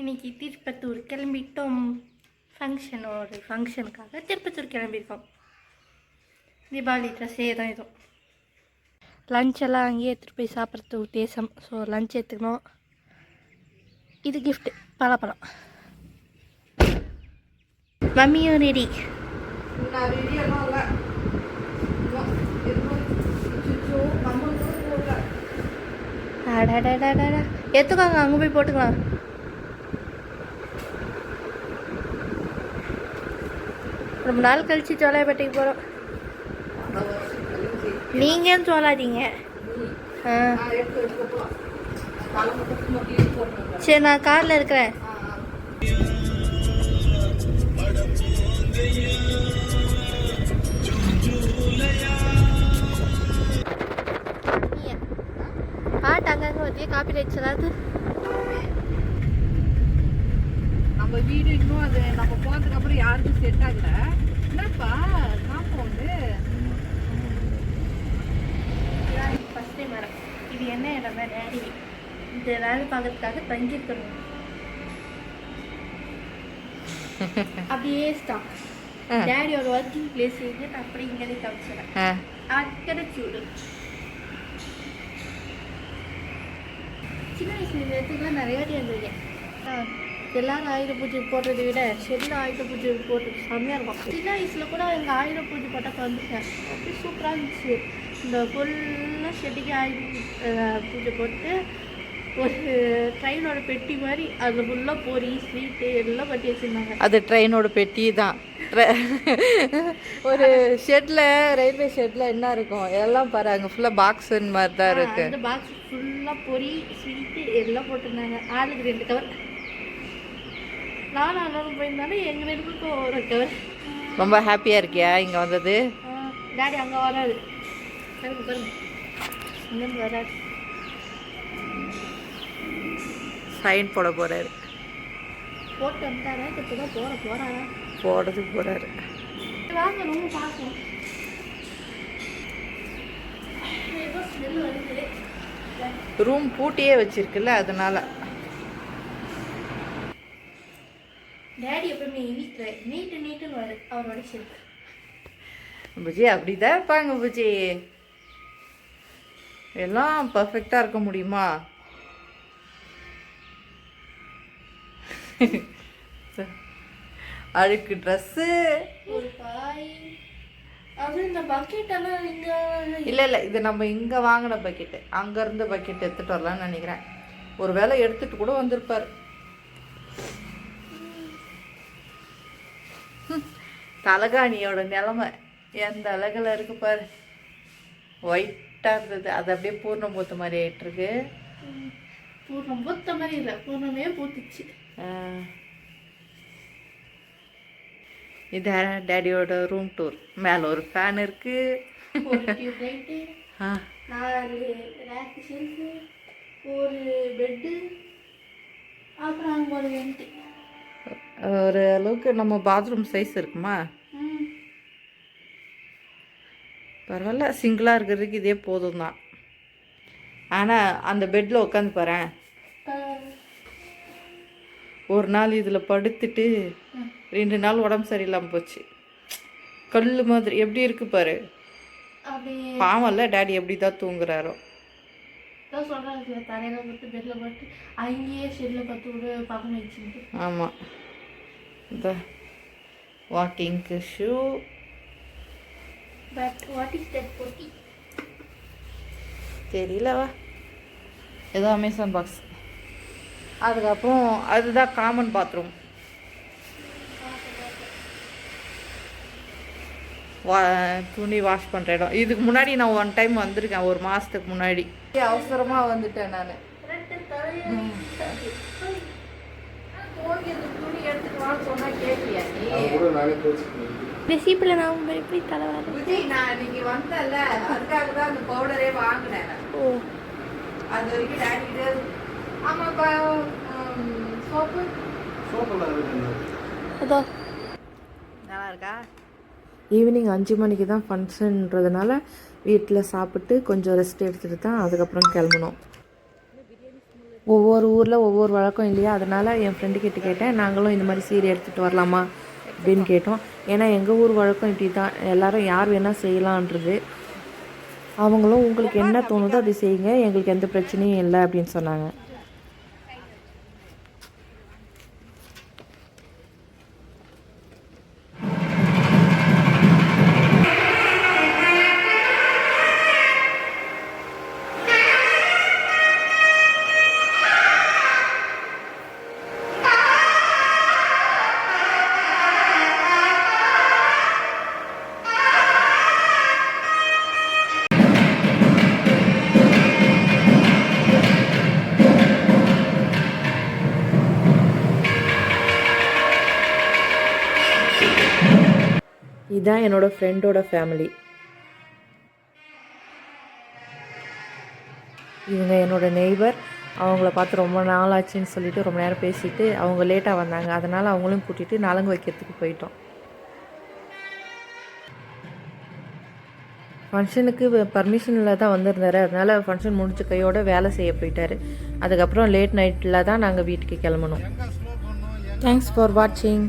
இன்னைக்கு திருப்பத்தூர் கிளம்பிட்டோம். ஃபங்க்ஷன் ஒரு ஃபங்க்ஷனுக்காக திருப்பத்தூர் கிளம்பியிருக்கோம். தீபாவளி ட்ரெஸ்ஸே தான் இதுவும் லஞ்ச் எல்லாம் அங்கேயே எடுத்துகிட்டு போய் சாப்பிட்றது உத்தேசம். ஸோ லஞ்ச் எடுத்துக்கணும். இது கிஃப்ட் பலாப்பழம். மம்மியும் ரெடி அடடடடடா எடுத்துக்கோங்க அங்கே போய் போட்டுக்கலாம் ரொம்ப நாள் கழிச்சு சோலைப்பேட்டைக்கு போகிறோம் நீங்கள் சொல்லாதீங்க. ஆ. சரி நான் காரில் இருக்கிறேன். பாட்டு அங்கங்கே வத்தியே காப்பி ரைட்ஸ் ஏதாவது நம்ம வீடு இன்னும் அது நம்ம போனதுக்கு அப்புறம் யாருக்கும் செட் ஆகல. என்னப்பா காம்பவுண்டு? ஃபஸ்ட் டைம் வரேன் இது என்ன இடம்னா டேடி இந்த வேலை பார்க்கறதுக்காக தங்கியிருக்கணும். அப்படியே ஸ்டாப் டேடியோட ஒர்க்கிங் பிளேஸ் நான் அப்படி இங்கே காமிச்சிடறேன் அக்கறை சூடு. சின்ன வயசுல இடத்துக்குலாம் நிறைய வந்திருக்கேன். எல்லாரும் ஆயுத பூஜை போடுறதை விட ஷெட்டில் ஆயுத பூஜை போட்டு செம்மையாக இருக்கும். சின்ன வயசில் கூட எங்கள் ஆயுத பூஜை போட்டப்ப வந்துருக்கேன் அப்படி சூப்பராக இருந்துச்சு. இந்த ஃபுல்லாக ஷெட்டுக்கு ஆயுத பூஜை போட்டு ஒரு ட்ரெயினோட பெட்டி மாதிரி அதில் ஃபுல்லாக பொரி ஸ்வீட்டு எல்லாம் கட்டி வச்சுருந்தாங்க. அது ட்ரெயினோட பெட்டி தான். ஒரு ஷெட்ல ரயில்வே ஷெட்ல என்ன இருக்கும்? எல்லாம் பாரு அங்கே ஃபுல்லாக பாக்ஸன் மாதிரி தான் இருக்கு. அந்த பாக்ஸ் ஃபுல்லாக பொரி ஸ்வீட்டு எல்லாம் போட்டிருந்தாங்க. ஆளுக்கு ரெண்டு கவர் நானும் அண்ணனும் போயிருந்தாலும் எங்கள் பேருக்கும் ஒரு கவர் ரொம்ப ஹாப்பியாக இருக்கியா இங்கே வந்தது? டாடி அங்கே வராது பாருங்க. வராது சைன் போட போறாரு. போட்டு வந்துட்டாரா? இப்போ தான் போகிற போகிறாரா போடுறதுக்கு போறாரு வாங்க ரொம்ப ஸ்மெல் வருது. ரூம் பூட்டியே வச்சிருக்குல்ல அதனால. டேடி எப்பவுமே வீட்டில் நீட்டு நீட்டுன்னு வருது அவரோட ஷெல்ஃப் புஜி அப்படிதான் இருப்பாங்க புஜி எல்லாம் பர்ஃபெக்டாக இருக்க முடியுமா? அழுக்கு ட்ரெஸ்ஸு ஒரு பாய். இல்லை இல்லை இது நம்ம இங்கே வாங்கின பக்கெட்டு அங்கேருந்து பக்கெட் எடுத்துகிட்டு வரலாம்னு நினைக்கிறேன். ஒரு வேளை எடுத்துட்டு கூட வந்திருப்பார். தலகாணியோட நிலமை எந்த அழகில் இருக்கு பாரு. ஒயிட்டாக இருந்தது. அது அப்படியே பூர்ணம் பூத்த மாதிரி ஆயிட்டிருக்கு. பூர்ணம் பூத்த மாதிரி இல்லை. பூர்ணமே பூத்துச்சு. இது டேடியோட ரூம் டூர் மேலே ஒரு ஃபேன் இருக்கு. ஒரு பெட்டு அப்புறம் ஒரு அளவுக்கு நம்ம பாத்ரூம் சைஸ் இருக்குமா? பரவாயில்ல சிங்கிளாக இருக்கிறதுக்கு இதே போதும் தான் ஆனால் அந்த பெட்டில் உட்காந்து அஹ், ஒரு நாள் இதில் படுத்துட்டு. ரெண்டு நாள் உடம்பு சரியில்லாமல் போச்சு. கல் மாதிரி எப்படி இருக்கு பாரு. பாவம்ல டேடி எப்படி தான் தூங்குறாரோ. ஆமாம் வாக்கிங்க்கு shoe but what is that பொட்டி தெரியலவா ஏதோ அமேசான் பாக்ஸ் அதுக்கப்புறம் அதுதான் காமன் பாத்ரூம் வா துணி வாஷ் பண்ணுற இடம். இதுக்கு முன்னாடி நான் ஒன் டைம் வந்திருக்கேன் ஒரு மாதத்துக்கு முன்னாடி. அவசரமாக வந்துட்டேன் நான். துணி எடுத்துட்டு வான்னு சொன்னால் கேட்கலையா நீ? இந்த சீப்பில் நான் எப்படி தலை நான் இன்னைக்கு வந்தேன்ல. அதுக்காக தான் அந்த பவுடரே வாங்கினேன். ஓ. அது வரைக்கும் டேடி ஆமாப்பா சோப்பு. அதோ. நல்லா இருக்கா ஈவினிங் அஞ்சு மணிக்கு தான் ஃபங்க்ஷன்றதுனால வீட்டில் சாப்பிட்டு கொஞ்சம் ரெஸ்ட் எடுத்துட்டு தான் அதுக்கப்புறம் கிளம்பணும் ஒவ்வொரு ஊரில் ஒவ்வொரு வழக்கம் இல்லையா? அதனால் என் ஃப்ரெண்டு கிட்ட கேட்டேன் நாங்களும் இந்த மாதிரி சீர் எடுத்துகிட்டு வரலாமா? அப்படின்னு கேட்டோம். ஏன்னா எங்கள் ஊர் வழக்கம் இப்படி தான் எல்லாரும் யார் வேணால் செய்யலான்றது. அவங்களும் உங்களுக்கு என்ன தோணுதோ அதை செய்யுங்க. எங்களுக்கு எந்த பிரச்சனையும் இல்லை அப்படின்னு சொன்னாங்க. இதுதான் என்னோடய ஃப்ரெண்டோட ஃபேமிலி இவங்க என்னோட நெய்பர் அவங்கள பார்த்து ரொம்ப நாள் ஆச்சுன்னு சொல்லிட்டு ரொம்ப நேரம் பேசிட்டு அவங்க லேட்டாக வந்தாங்க. அதனால் அவங்களையும் கூட்டிகிட்டு நலங்கு வைக்கிறதுக்கு போயிட்டோம். ஃபங்க்ஷனுக்கு பர்மிஷனில் தான் வந்திருந்தார். அதனால் ஃபங்க்ஷன் முடிஞ்ச கையோட வேலை செய்ய போயிட்டார். அதுக்கப்புறம் லேட் நைட்டில் தான் நாங்கள் வீட்டுக்கு கிளம்பணும். தேங்க்ஸ் ஃபார் வாட்சிங்